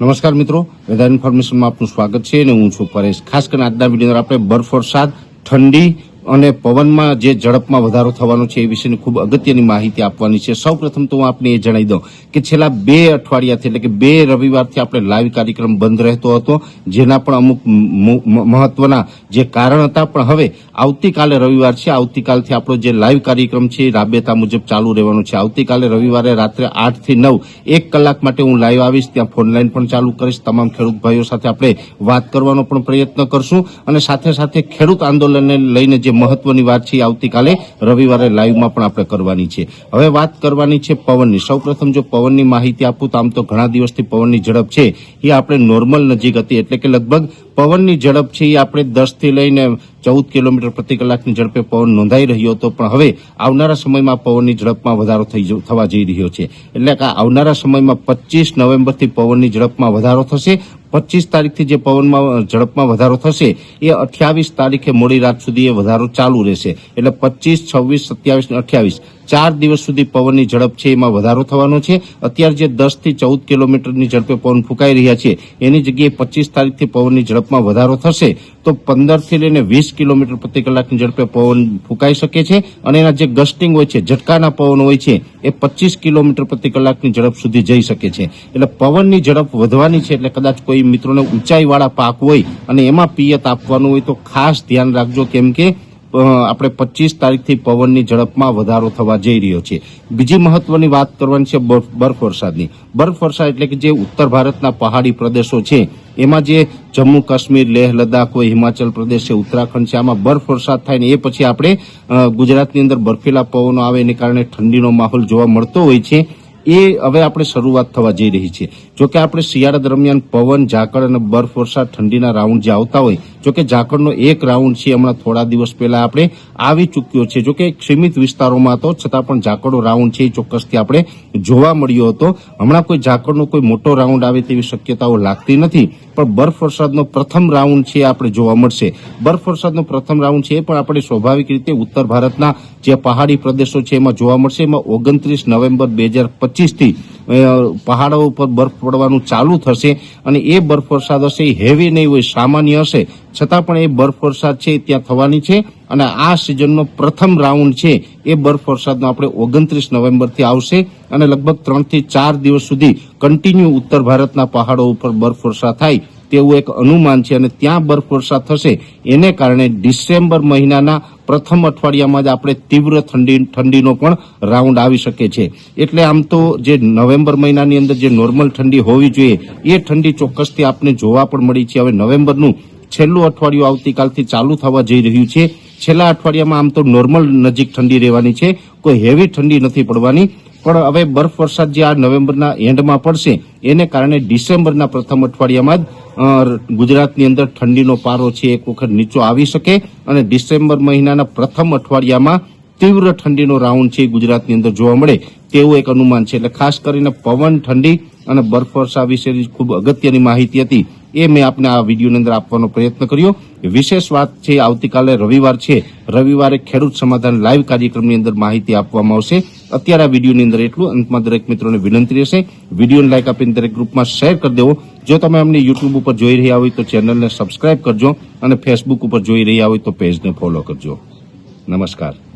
નમસ્કાર મિત્રો, વેધર ઇન્ફોર્મેશનમાં આપનું સ્વાગત છે અને હું છું પરેશ. ખાસ કરીને આજના વીડિયો આપણે બરફ વરસાદ ઠંડી અને પવનમાં જે ઝડપમાં વધારો થવાનો છે એ વિશેની ખૂબ અગત્યની માહિતી આપવાની છે. સૌ પ્રથમ તો હું આપને એ જણાવી દઉં કે છેલ્લા બે અઠવાડિયાથી એટલે કે બે રવિવારથી આપણે લાઈવ કાર્યક્રમ બંધ રહેતો હતો, જેના પણ અમુક મહત્વના જે કારણ હતા, પણ હવે આવતીકાલે રવિવાર છે. આવતીકાલથી આપણો જે લાઈવ કાર્યક્રમ છે એ રાબેતા મુજબ ચાલુ રહેવાનો છે. આવતીકાલે રવિવારે રાત્રે આઠથી નવ, એક કલાક માટે હું લાઈવ આવીશ. ત્યાં ફોન લાઈન પણ ચાલુ કરીશ. તમામ ખેડૂત ભાઈઓ સાથે આપણે વાત કરવાનો પણ પ્રયત્ન કરશું અને સાથે સાથે ખેડૂત આંદોલનને લઈને જે મહત્વની વાત છે આવતીકાલે રવિવારે લાઈવમાં પણ આપણે કરવાની છે. હવે વાત કરવાની છે પવનની. સૌપ્રથમ જો પવનની માહિતી આપું તો આમ તો ઘણા દિવસથી પવનની ઝડપ છે. એ આપણે નોર્મલ નજીક હતી એટલે કે લગભગ પવનની ઝડપ છે એ આપણે દસથી લઈને ચૌદ કિલોમીટર પ્રતિ કલાકની ઝડપે પવન નોંધાઈ રહ્યો હતો. પણ હવે આવનારા સમયમાં પવનની ઝડપમાં વધારો થઈ જ- થવા જઈ રહ્યો છે. એટલે કે આવનારા સમયમાં પચીસ નવેમ્બરથી પવનની ઝડપમાં વધારો થશે. પચીસ તારીખથી જે પવનમાં ઝડપમાં વધારો થશે, એ અઠ્યાવીસ તારીખે મોડી રાત સુધી એ વધારો ચાલુ રહેશે. એટલે પચીસ, છવ્વીસ, સત્યાવીસ અને અઠ્યાવીસ. ચાર દિવસ સુધી પવનની ઝડપ છે, એમાં વધારો થવાનો છે. અત્યારે જે દસથી ચૌદ કિલોમીટરની ઝડપે પવન ફૂંકાઈ રહ્યા છે, એની જગ્યાએ પચીસ તારીખથી પવનની ઝડપમાં વધારો થશે, તો પંદરથી લઈને વીસ કિલોમીટર પ્રતિ કલાકની ઝડપે પવન ફૂંકાઈ શકે છે. અને એના જે ગસ્ટિંગ હોય છે, ઝટકાના પવન હોય છે, એ પચીસ કિલોમીટર પ્રતિ કલાકની ઝડપ સુધી જઈ શકે છે. એટલે પવનની ઝડપ વધવાની છે, એટલે કદાચ કોઈ મિત્રોને ઊંચાઈવાળા પાક હોય અને એમાં પિયત આપવાનું હોય, તો ખાસ ધ્યાન રાખજો. કેમ કે આપણે પચીસ તારીખથી પવનની ઝડપમાં વધારો થવા જઈ રહ્યો છે. બીજી મહત્વની વાત કરવાની છે બરફ વરસાદની. બરફ વરસાદ એટલે કે જે ઉત્તર ભારતના પહાડી પ્રદેશો છે, એમાં જે જમ્મુ કાશ્મીર, લેહ, લદ્દાખ હોય, હિમાચલ પ્રદેશ છે, ઉત્તરાખંડ છે, આમાં બરફ વરસાદ થાય ને એ પછી આપણે ગુજરાતની અંદર બર્ફીલા પવનો આવે એને કારણે ઠંડીનો માહોલ જોવા મળતો હોય છે. એ હવે આપણે શરૂઆત થવા જઈ રહી છે. જોકે આપણે શિયાળા દરમિયાન પવન, ઝાકળ અને બરફ વરસાદ ઠંડીના રાઉન્ડ જે આવતા હોય જોકે ઝાકળનો એક રાઉન્ડ છે, હમણાં થોડા દિવસ પહેલા આપણે આવી ચૂક્યો છે. જોકે સીમિત વિસ્તારોમાં હતો છતાં પણ ઝાકળનો રાઉન્ડ છે એ ચોક્કસથી આપણે જોવા મળ્યો હતો. હમણાં કોઈ ઝાકળનો કોઈ મોટો રાઉન્ડ આવે તેવી શક્યતાઓ લાગતી નથી, પણ બરફ વરસાદનો પ્રથમ રાઉન્ડ છે આપણે જોવા મળશે. બરફ વરસાદનો પ્રથમ રાઉન્ડ છે એ પણ આપણે સ્વાભાવિક રીતે ઉત્તર ભારતના જે પહાડી પ્રદેશો છે એમાં જોવા મળશે. એમાં ઓગણત્રીસ નવેમ્બર બે હજાર પચીસથી પહાડો ઉપર બરફ પડવાનું ચાલુ થશે અને એ બરફ વરસાદ હશે, એ હેવી નહીં હોય, સામાન્ય હશે. છતાં પણ એ બરફ વરસાદ છે ત્યાં થવાની છે અને આ સિઝનનો પ્રથમ રાઉન્ડ છે. એ બરફ વરસાદનો આપણે ઓગણત્રીસ નવેમ્બરથી આવશે અને લગભગ ત્રણથી ચાર દિવસ સુધી કન્ટિન્યુ ઉત્તર ભારતના પહાડો ઉપર બરફ વર્ષા થાય તેવું એક અનુમાન છે અને ત્યાં બરફ વરસાદ થશે. એને કારણે ડિસેમ્બર મહિનાના પ્રથમ અઠવાડિયામાં જ આપણે તીવ્ર ઠંડી, ઠંડીનો પણ રાઉન્ડ આવી શકે છે. એટલે આમ તો જે નવેમ્બર મહિનાની અંદર જે નોર્મલ ઠંડી હોવી જોઈએ, એ ઠંડી ચોક્કસથી આપને જોવા પણ મળી છે. હવે નવેમ્બરનું છેલ્લું અઠવાડિયું આવતીકાલથી ચાલુ થવા જઈ રહ્યું છે. છેલ્લા અઠવાડિયામાં આમ તો નોર્મલ નજીક ઠંડી રહેવાની છે. કોઈ હેવી ઠંડી નથી પડવાની. પણ હવે બરફ વરસાદ જે આ નવેમ્બરના એન્ડમાં પડશે, એને કારણે ડિસેમ્બરના પ્રથમ અઠવાડિયામાં જ ગુજરાતની અંદર ઠંડીનો પારો છે, એક વખત નીચો આવી શકે અને ડિસેમ્બર મહિનાના પ્રથમ અઠવાડિયામાં તીવ્ર ઠંડીનો રાઉન્ડ છે ગુજરાતની અંદર જોવા મળે તેવું એક અનુમાન છે. એટલે ખાસ કરીને પવન, ઠંડી અને બરફ વર્ષા વિશેની ખૂબ અગત્યની માહિતી હતી. એ મેં આપને આ વિડીયોની અંદર આપવાનો પ્રયત્ન કર્યો. વિશેષ વાત છે, આવતીકાલે રવિવાર છે. રવિવારે ખેડૂત સમાધાન લાઈવ કાર્યક્રમની અંદર માહિતી આપવામાં આવશે. અત્યારે આ વિડીયોની અંદર એટલું. અંતમાં દરેક મિત્રોને વિનંતી રહેશે. વિડીયોને લાઈક આપીને દરેક ગ્રુપમાં શેર કરી દેવો. જો તમે અમને યુટ્યુબ ઉપર જોઈ રહ્યા હોય તો ચેનલને સબસ્ક્રાઇબ કરજો અને ફેસબુક ઉપર જોઈ રહ્યા હોય તો પેજને ફોલો કરજો. નમસ્કાર.